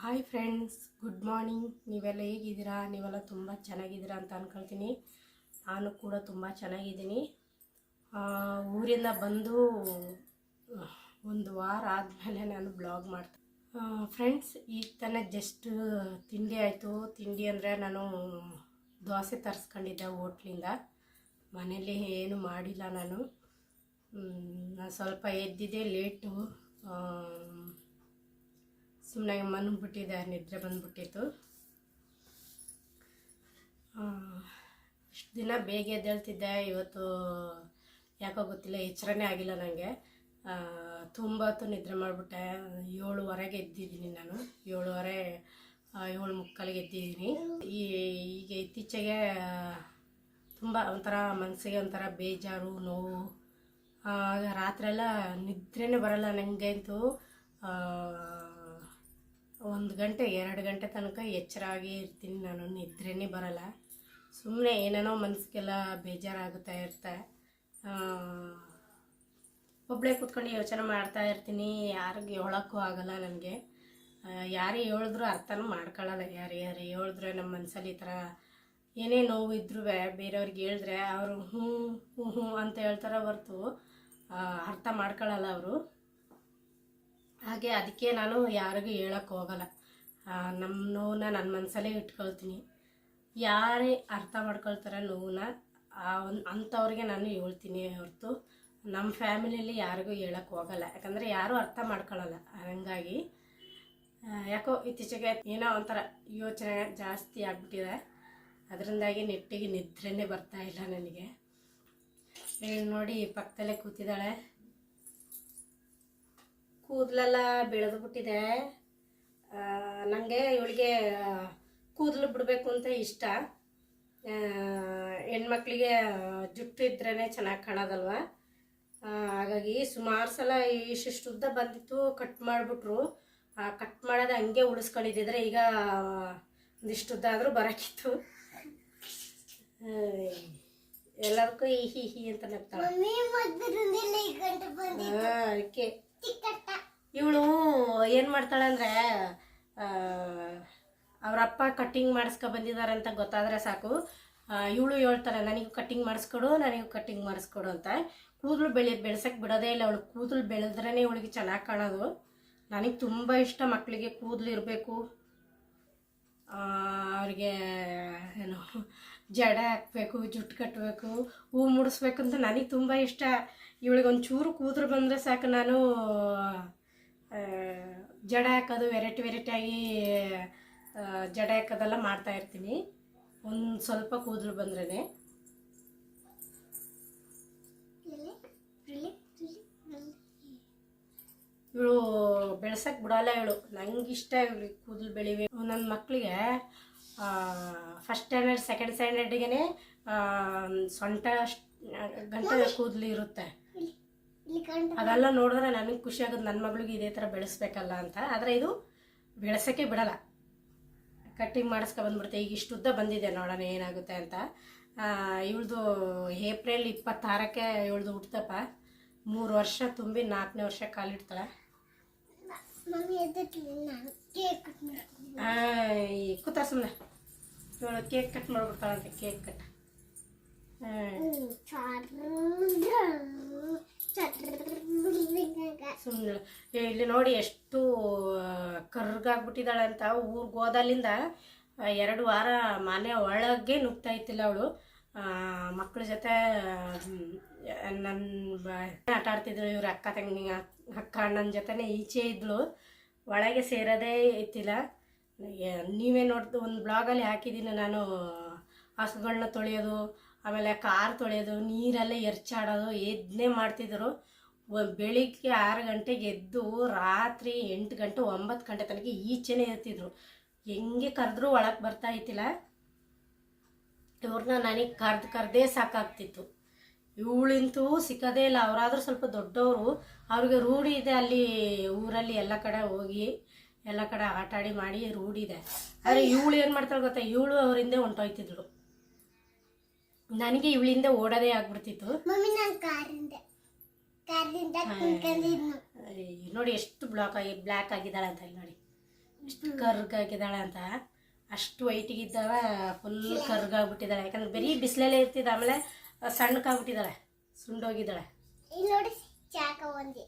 Hi friends good morning ನೀವೆಲ್ಲ ಹೇಗಿದ್ದೀರಾ? ನೀವೆಲ್ಲ ತುಂಬ ಚೆನ್ನಾಗಿದ್ದೀರಾ ಅಂತ ಅಂದ್ಕೊಳ್ತೀನಿ ನಾನು ಕೂಡ ತುಂಬ ಚೆನ್ನಾಗಿದ್ದೀನಿ. ಊರಿಂದ ಬಂದು, ಒಂದು ವಾರ ಆದಮೇಲೆ ನಾನು ಬ್ಲಾಗ್ ಮಾಡ್ತೀನಿ. ಫ್ರೆಂಡ್ಸ್ ಈಗ ತಾನೇ ಜಸ್ಟ್ ತಿಂಡಿ ಆಯಿತು. ತಿಂಡಿ ಅಂದರೆ ನಾನು ದೋಸೆ ತರಿಸ್ಕೊಂಡಿದ್ದೆ ಹೋಟ್ಲಿಂದ. ಮನೇಲಿ ಏನು ಮಾಡಿಲ್ಲ ನಾನು. ನಾನು ಸ್ವಲ್ಪ ಎದ್ದಿದ್ದೆ ಲೇಟು ಸುಮ್ಮನೆ ಮನ್ಬಿಟ್ಟಿದೆ ನಿದ್ರೆ ಬಂದ್ಬಿಟ್ಟಿತ್ತು. ಇಷ್ಟು ದಿನ ಬೇಗ ಎದ್ದೇಳ್ತಿದ್ದೆ. ಇವತ್ತು ಯಾಕೋ ಗೊತ್ತಿಲ್ಲ, ಎಚ್ಚರನೇ ಆಗಿಲ್ಲ ನನಗೆ ತುಂಬ ಹೊತ್ತು ನಿದ್ರೆ ಮಾಡಿಬಿಟ್ಟೆ. ಏಳುವರೆಗೆ ಎದ್ದಿದ್ದೀನಿ ನಾನು. ಏಳುವರೆ ಏಳು ಮುಕ್ಕಾಲಿಗೆ ಎದ್ದಿದ್ದೀನಿ. ಈ, ಈಗ ಇತ್ತೀಚೆಗೆ, ತುಂಬ ಒಂಥರ ಮನಸ್ಸಿಗೆ ಒಂಥರ ಬೇಜಾರು, ನೋವು. ರಾತ್ರೆಲ್ಲ ನಿದ್ರೆನೇ ಬರಲ್ಲ ನನಗೆ ಅಂತೂ. ಒಂದು ಗಂಟೆ, ಎರಡು ಗಂಟೆ ತನಕ ಎಚ್ಚರ ಆಗಿ ಇರ್ತೀನಿ ನಾನು, ನಿದ್ರೆನೇ ಬರಲ್ಲ. ಸುಮ್ಮನೆ ಏನೇನೋ ಮನಸ್ಸಿಗೆಲ್ಲ ಬೇಜಾರಾಗುತ್ತಾ ಇರ್ತೆ. ಒಬ್ಬಳೇ ಕೂತ್ಕೊಂಡು ಯೋಚನೆ ಮಾಡ್ತಾ ಇರ್ತೀನಿ, ಯಾರಿಗೆ ಹೇಳೋಕ್ಕೂ ಆಗಲ್ಲ ನನಗೆ. ಯಾರೇ ಹೇಳಿದ್ರು ಅರ್ಥನೂ ಮಾಡ್ಕೊಳ್ಳಲ್ಲ. ಯಾರು ಯಾರು ಹೇಳಿದ್ರೆ ನಮ್ಮ ಮನಸ್ಸಲ್ಲಿ ಈ ಥರ ಏನೇ ನೋವು ಇದ್ರೂ ಬೇರೆಯವ್ರಿಗೆ ಹೇಳಿದ್ರೆ ಅವರು ಹ್ಞೂ ಹ್ಞೂ ಹ್ಞೂ ಅಂತ ಹೇಳ್ತಾರೆ ಹೊರ್ತು ಅರ್ಥ ಮಾಡ್ಕೊಳ್ಳಲ್ಲ ಅವರು. ಹಾಗೆ ಅದಕ್ಕೆ ನಾನು ಯಾರಿಗೂ ಹೇಳೋಕ್ಕೆ ಹೋಗಲ್ಲ. ನಮ್ಮ ನೋವನ್ನ ನನ್ನ ಮನಸ್ಸಲ್ಲೇ ಇಟ್ಕೊಳ್ತೀನಿ. ಯಾರೇ ಅರ್ಥ ಮಾಡ್ಕೊಳ್ತಾರೆ ನೋವನ್ನ ಆ ಒಂದು ಅಂಥವ್ರಿಗೆ ನಾನು ಹೇಳ್ತೀನಿ ಹೊರತು. ನಮ್ಮ ಫ್ಯಾಮಿಲಿಯಲ್ಲಿ ಯಾರಿಗೂ ಹೇಳಕ್ಕೆ ಹೋಗಲ್ಲ. ಯಾಕಂದರೆ ಯಾರೂ ಅರ್ಥ ಮಾಡ್ಕೊಳ್ಳಲ್ಲ ಹಂಗಾಗಿ. ಯಾಕೋ ಇತ್ತೀಚೆಗೆ ಏನೋ ಒಂಥರ ಯೋಚನೆ ಜಾಸ್ತಿ ಆಗಿಬಿಟ್ಟಿದೆ. ಅದರಿಂದಾಗಿ ನೆಟ್ಟಿಗೆ ನಿದ್ರೆನೇ ಬರ್ತಾ ಇಲ್ಲ ನನಗೆ. ನೋಡಿ ಪಕ್ಕದಲ್ಲೇ ಕೂತಿದ್ದಾಳೆ. ಕೂದಲೆಲ್ಲ ಬೆಳೆದು ಬಿಟ್ಟಿದೆ ನನಗೆ ಇವಳಿಗೆ ಕೂದಲು ಬಿಡಬೇಕು ಅಂತ ಇಷ್ಟ. ಹೆಣ್ಮಕ್ಳಿಗೆ ಜುಟ್ಟು ಇದ್ರೇ ಚೆನ್ನಾಗಿ ಕಾಣೋದಲ್ವ? ಹಾಗಾಗಿ ಸುಮಾರು ಸಲ ಇಷ್ಟಿಷ್ಟು ಉದ್ದ ಬಂದಿತ್ತು ಕಟ್ ಮಾಡಿಬಿಟ್ರು. ಕಟ್ ಮಾಡೋದು ಹಂಗೆ ಉಳಿಸ್ಕೊಂಡಿದ್ದಿದ್ರೆ ಈಗ ಒಂದಿಷ್ಟು ಉದ್ದ ಆದರೂ ಬರೋಕ್ಕಿತ್ತು ಎಲ್ಲದಕ್ಕೂ ಈ ಹಿ ಹಿ ಅಂತ ನಗ್ತಾಳೆ. ಅದಕ್ಕೆ. ಇವಳು ಏನು ಮಾಡ್ತಾಳೆ ಅಂದರೆ ಅವರಪ್ಪ ಕಟ್ಟಿಂಗ್ ಮಾಡಿಸ್ಕೊ ಬಂದಿದ್ದಾರೆ ಅಂತ ಗೊತ್ತಾದರೆ ಸಾಕು. ಇವಳು ಹೇಳ್ತಾಳೆ, ನನಗೂ ಕಟ್ಟಿಂಗ್ ಮಾಡಿಸ್ಕೊಡು, ನನಗೂ ಕಟ್ಟಿಂಗ್ ಮಾಡಿಸ್ಕೊಡು ಅಂತ. ಕೂದಲು ಬೆಳೆ ಬೆಳೆಸಕ್ಕೆ ಬಿಡೋದೇ ಇಲ್ಲ ಅವಳು. ಕೂದಲು ಬೆಳೆದ್ರೇ ಇವಳಿಗೆ ಚೆನ್ನಾಗಿ ಕಾಣೋದು. ನನಗೆ ತುಂಬ ಇಷ್ಟ ಮಕ್ಕಳಿಗೆ ಕೂದಲು ಇರಬೇಕು. ಅವ್ರಿಗೆ ಏನು, ಜಡ ಹಾಕಬೇಕು ಜುಟ್ಟು ಕಟ್ಟಬೇಕು ಹೂ ಮುಡಿಸ್ಬೇಕು ಅಂತ ನನಗೆ ತುಂಬ ಇಷ್ಟ. ಇವಳಿಗೆ ಒಂಚೂರು ಕೂದಲು ಬಂದರೆ ಸಾಕು. ನಾನು ಜಡ ಹಾಕೋದು, ವೆರೈಟಿ ವೆರೈಟಿಯಾಗಿ ಜಡ ಹಾಕೋದೆಲ್ಲ ಮಾಡ್ತಾ ಇರ್ತೀನಿ. ಒಂದು ಸ್ವಲ್ಪ ಕೂದಲು ಬಂದ್ರೇ ಇವಳು ಬೆಳ್ಸಕ್ಕೆ ಬಿಡಲ್ಲ ಇವಳು. ನಂಗೆ ಇಷ್ಟ ಇವಳಿಗೆ ಕೂದಲು ಬೆಳಿವೆ. ನನ್ನ ಮಕ್ಕಳಿಗೆ ಫಸ್ಟ್ ಸ್ಟ್ಯಾಂಡರ್ಡ್ ಸೆಕೆಂಡ್ ಸ್ಟ್ಯಾಂಡರ್ಡಿಗೆ ಸೊಂಟ ಗಂಟೆ ಕೂದಲು ಇರುತ್ತೆ. ಅದೆಲ್ಲ ನೋಡಿದ್ರೆ ನನಗೆ ಖುಷಿ ಆಗೋದು ನನ್ನ ಮಗಳಿಗೆ ಇದೇ ಥರ ಬೆಳೆಸ್ಬೇಕಲ್ಲ ಅಂತ. ಆದರೆ ಇದು ಬೆಳೆಸೋಕ್ಕೆ ಬಿಡಲ್ಲ. ಕಟ್ಟಿಂಗ್ ಮಾಡಿಸ್ಕೊ ಬಂದ್ಬಿಡುತ್ತೆ. ಈಗ ಇಷ್ಟು ಉದ್ದ ಬಂದಿದೆ ನೋಡೋಣ ಏನಾಗುತ್ತೆ ಅಂತ. ಇವಳ್ದು ಏಪ್ರಿಲ್ ಇಪ್ಪತ್ತಾರಕ್ಕೆ ಇವಳ್ದು ಹುಟ್ಟದಪ್ಪ ಮೂರು ವರ್ಷ ತುಂಬಿ ನಾಲ್ಕನೇ ವರ್ಷ ಕಾಲಿಡ್ತಾಳೆ ಕೂತ ಸುಮ್ಮನೆ ಇವಳು ಕೇಕ್ ಕಟ್ ಮಾಡ್ಬಿಡ್ತಾಳಂತೆ ಕೇಕ್ ಕಟ್. ಸುಮ್ಮನೆ ಇಲ್ಲಿ ನೋಡಿ ಎಷ್ಟು ಕರ್ಗಾಗ್ಬಿಟ್ಟಿದ್ದಾಳೆ ಅಂತ ಊರಿಗೆ ಹೋದಲ್ಲಿಂದ ಎರಡು ವಾರ ಮನೆ ಒಳಗೆ ನುಗ್ತಾ ಇತ್ತಿಲ್ಲ ಅವಳು. ಮಕ್ಕಳ ಜೊತೆ ನನ್ನ ಆಟ ಆಡ್ತಿದ್ರು, ಇವ್ರ ಅಕ್ಕ ತಂಗಿ, ಅಕ್ಕ ಅಣ್ಣನ ಜೊತೆನೆ ಈಚೆ ಇದ್ಳು. ಒಳಗೆ ಸೇರೋದೇ ಇತ್ತಿಲ್ಲ ನೀವೇ ನೋಡ್ದು, ಒಂದು ಬ್ಲಾಗಲ್ಲಿ ಹಾಕಿದ್ದೀನಿ ನಾನು ಹಸುಗಳನ್ನ ತೊಳೆಯೋದು ಆಮೇಲೆ ಕಾರ್ ತೊಳೆಯೋದು, ನೀರೆಲ್ಲ ಎರ್ಚಾಡೋದು, ಎದ್ನೇ ಮಾಡ್ತಿದ್ರು. ಬೆಳಿಗ್ಗೆ ಆರು ಗಂಟೆಗೆ ಎದ್ದು ರಾತ್ರಿ ಎಂಟು ಗಂಟೆ, ಒಂಬತ್ತು ಗಂಟೆ ತನಕ ಈಚೆನೇ ಇರ್ತಿದ್ರು. ಹೆಂಗೆ ಕರೆದ್ರೂ ಒಳಗೆ ಬರ್ತಾ ಇತ್ತಿಲ್ಲ ಇವ್ರನ್ನ ನನಗೆ ಕರ್ದು ಕರೆದೇ ಸಾಕಾಗ್ತಿತ್ತು. ಇವಳಿಂತೂ ಸಿಕ್ಕದೇ ಇಲ್ಲ. ಅವರಾದ್ರೂ ಸ್ವಲ್ಪ ದೊಡ್ಡವರು. ಅವ್ರಿಗೆ ರೂಢಿ ಇದೆ ಅಲ್ಲಿ ಊರಲ್ಲಿ ಎಲ್ಲ ಕಡೆ ಹೋಗಿ, ಎಲ್ಲ ಕಡೆ ಆಟಾಡಿ ಮಾಡಿ ರೂಢಿ ಇದೆ. ಆದರೆ ಇವಳು ಏನು ಮಾಡ್ತಾಳೆ ಗೊತ್ತಾ? ಇವಳು ಅವರಿಂದ ಹೊಂಟೋಯ್ತಿದ್ಳು. ನನಗೆ ಇವಳಿಂದ ಓಡೋದೇ ಆಗ್ಬಿಡ್ತಿತ್ತು. ಮಮ್ಮಿ ನಾನು ಕಾರಿಂದ ಕಾರಿಂದ ಕುಂತ್ಕೊಂಡಿದ್ನು ಅಯ್ಯ್, ನೋಡಿ ಎಷ್ಟು ಬ್ಲಾಕ್ ಆಗಿ ಬ್ಲ್ಯಾಕ್ ಆಗಿದ್ದಾಳೆ ಅಂತ ಇಲ್ಲಿ ನೋಡಿ. ಎಷ್ಟು ಕರ್ಗಾಗಿದ್ದಾಳೆ ಅಂತ. ಅಷ್ಟು ವೈಟಿಗಿದ್ದಾಳ ಫುಲ್ ಕರ್ಗಾಗ್ಬಿಟ್ಟಿದ್ದಾಳೆ ಯಾಕಂದ್ರೆ ಬರೀ ಬಿಸಿಲಲ್ಲೇ ಇರ್ತಿದ್ದ ಆಮೇಲೆ ಸಣ್ಣಕ್ಕಾಗ್ಬಿಟ್ಟಿದ್ದಾಳೆ ಸುಂಡೋಗಿದ್ದಾಳೆ. ಇಲ್ಲಿ ನೋಡಿ ಚಾಕ ಒಂದಿ.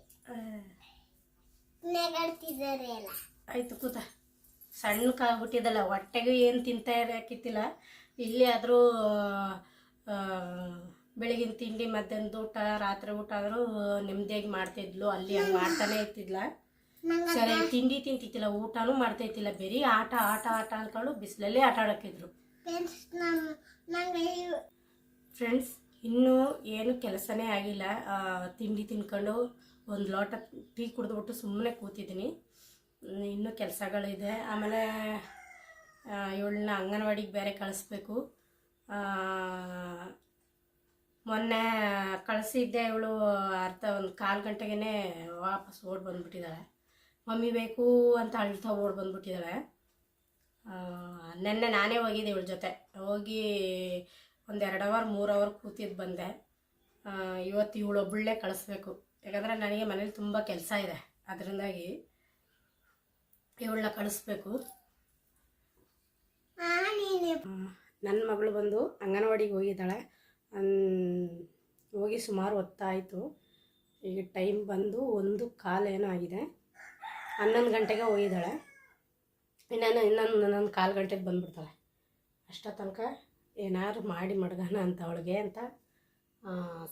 ನೆಗಾಡ್ತಿದ್ದಾರೆ ಎಲ್ಲ. ಆಯ್ತು ಕೂತ. ಸಣ್ಣಕ್ಕಾಗ್ಬಿಟ್ಟಿದ್ದಲ್ಲ ಹೊಟ್ಟೆಗೂ ಏನು ತಿಂತಾ ಇರಕ್ಕಿತ್ತಿಲ್ಲ ಇಲ್ಲಿ ಆದರೂ ಬೆಳಗಿನ ತಿಂಡಿ ಮಧ್ಯಾಹ್ನದ ಊಟ ರಾತ್ರಿ ಊಟ ಆದರೂ ನೆಮ್ಮದಿಯಾಗಿ ಮಾಡ್ತಿದ್ಲು ಅಲ್ಲಿ ಹಂಗೆ ಮಾಡ್ತಾನೆ ಇರ್ತಿದ್ಲ. ಸರಿ ತಿಂಡಿ ತಿಂತಿದ್ದಿಲ್ಲ ಊಟನೂ ಮಾಡ್ತಾ ಇದ್ದಿಲ್ಲ. ಬರೀ ಆಟ ಆಟ ಆಟ ಅಂದ್ಕೊಂಡು ಬಿಸಿಲಲ್ಲೇ ಆಟ ಆಡೋಕ್ಕಿದ್ರು. ಫ್ರೆಂಡ್ಸ್ ಇನ್ನೂ ಏನು ಕೆಲಸನೇ ಆಗಿಲ್ಲ. ತಿಂಡಿ ತಿನ್ಕೊಂಡು ಒಂದು ಲೋಟ ಟೀ ಕುಡಿದ್ಬಿಟ್ಟು ಸುಮ್ಮನೆ ಕೂತಿದ್ದೀನಿ. ಇನ್ನೂ ಕೆಲಸಗಳಿದೆ. ಆಮೇಲೆ ಇವಳನ್ನ ಅಂಗನವಾಡಿಗೆ ಬೇರೆ ಕಳಿಸ್ಬೇಕು. ಮೊನ್ನೆ ಕಳಿಸಿದ್ದೆ ಇವಳು ಅರ್ಧ ಒಂದು ಕಾಲು ಗಂಟೆಗೇ ವಾಪಸ್ ಓಡ್ ಬಂದುಬಿಟ್ಟಿದ್ದಾಳೆ ಮಮ್ಮಿ ಬೇಕು ಅಂತ ಅಳ್ತಾ ಓಡ್ ಬಂದುಬಿಟ್ಟಿದ್ದಾಳೆ ನೆನ್ನೆ ನಾನೇ ಹೋಗಿದ್ದೆ ಇವಳ ಜೊತೆ. ಹೋಗಿ ಒಂದು ಎರಡು ಅವರ್ ಮೂರು ಅವರ್ ಕೂತಿದ್ದು ಬಂದೆ. ಇವತ್ತು ಇವಳು ಒಬ್ಬಳೇ ಕಳಿಸ್ಬೇಕು. ಯಾಕಂದರೆ ನನಗೆ ಮನೇಲಿ ತುಂಬ ಕೆಲಸ ಇದೆ. ಅದರಿಂದಾಗಿ ಇವಳನ್ನ ಕಳಿಸ್ಬೇಕು ಆ ನೀನೆ ನನ್ನ ಮಗಳು ಬಂದು ಅಂಗನವಾಡಿಗೆ ಹೋಗಿದ್ದಾಳೆ. ಹೋಗಿ ಸುಮಾರು ಹೊತ್ತಾಯಿತು. ಈಗ ಟೈಮ್ ಬಂದು ಒಂದು ಕಾಲು ಏನೋ ಆಗಿದೆ. ಹನ್ನೊಂದು ಗಂಟೆಗೆ ಹೋಗಿದ್ದಾಳೆ. ಇನ್ನೊಂದು ಇನ್ನೊಂದು ಕಾಲು ಗಂಟೆಗೆ ಬಂದ್ಬಿಡ್ತಾಳೆ. ಅಷ್ಟೋ ತನಕ ಏನಾದ್ರು ಮಾಡಿ ಮಡ್ಗಾನ ಅಂತ ಅವಳಿಗೆ ಅಂತ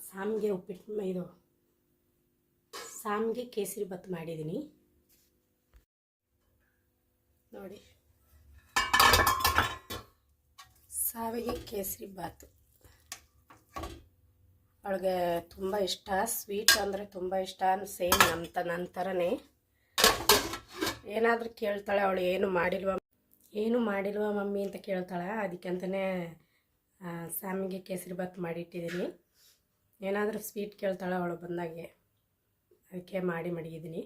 ಸಾಮಿಗೆ ಉಪ್ಪಿಟ್ಟು ಇದು, ಸಾಮ್ಗೆ ಕೇಸರಿ ಭತ್ ಮಾಡಿದ್ದೀನಿ. ನೋಡಿ. ಸಾವಿಗೆ ಕೇಸರಿ ಬಾತು. ಅವಳಿಗೆ ತುಂಬ ಇಷ್ಟ ಸ್ವೀಟ್ ಅಂದರೆ ತುಂಬ ಇಷ್ಟ ಸೇಮ್ ನಮ್ಮ ನನ್ನ ಥರನೇ ಏನಾದರೂ ಕೇಳ್ತಾಳೆ, ಅವಳು ಏನು ಮಾಡಿಲ್ವ ಏನು ಮಾಡಿಲ್ವ ಮಮ್ಮಿ ಅಂತ ಕೇಳ್ತಾಳೆ. ಅದಕ್ಕಂತಲೇ ಸಾಮಿಗೆ ಕೇಸರಿ ಬಾತ್ ಮಾಡಿಟ್ಟಿದ್ದೀನಿ. ಏನಾದರೂ ಸ್ವೀಟ್ ಕೇಳ್ತಾಳೆ ಅವಳು ಬಂದಾಗೆ. ಅದಕ್ಕೆ ಮಾಡಿ ಮಡಗಿದ್ದೀನಿ.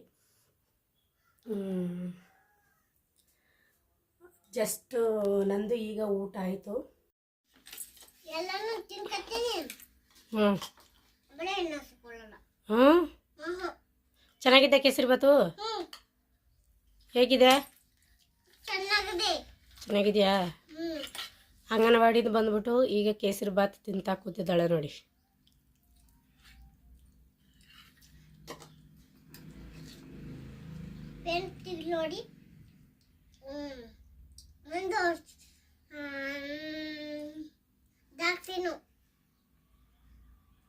ಜಸ್ಟು ನಂದು ಈಗ ಊಟ ಆಯಿತು. ಎಲ್ಲಾನು ತಿನ್ಕತ್ತೀನಿ. ಹ್ಞೂ ಬರೀ ಹ್ಞೂ. ಚೆನ್ನಾಗಿದೆ ಕೇಸರಿ ಬಾತು ಹ್ಮ್. ಹೇಗಿದೆ? ಚೆನ್ನಾಗಿದೆ. ಚೆನ್ನಾಗಿದೆಯಾ? ಅಂಗನವಾಡಿದು ಬಂದ್ಬಿಟ್ಟು ಈಗ ಕೇಸರಿ ಬಾತ್ ತಿಂತಾ ಕೂತಿದ್ದಾಳೆ ನೋಡಿ. ನೋಡಿ.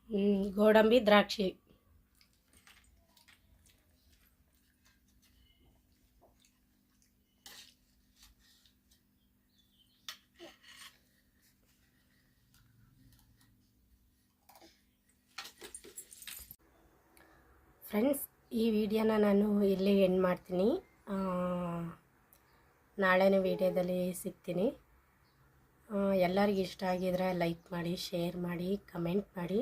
ಹ್ಞೂ ಗೋಡಂಬಿ ದ್ರಾಕ್ಷಿ. ಫ್ರೆಂಡ್ಸ್ ಈ ವಿಡಿಯೋನ ನಾನು ಇಲ್ಲಿ ಎಂಡ್ ಮಾಡ್ತೀನಿ. ನಾಳೆನೇ ವಿಡಿಯೋದಲ್ಲಿ ಸಿಗ್ತೀನಿ. ಎಲ್ಲರಿಗೂ ಇಷ್ಟ ಆಗಿದ್ರೆ ಲೈಕ್ ಮಾಡಿ ಶೇರ್ ಮಾಡಿ ಕಮೆಂಟ್ ಮಾಡಿ.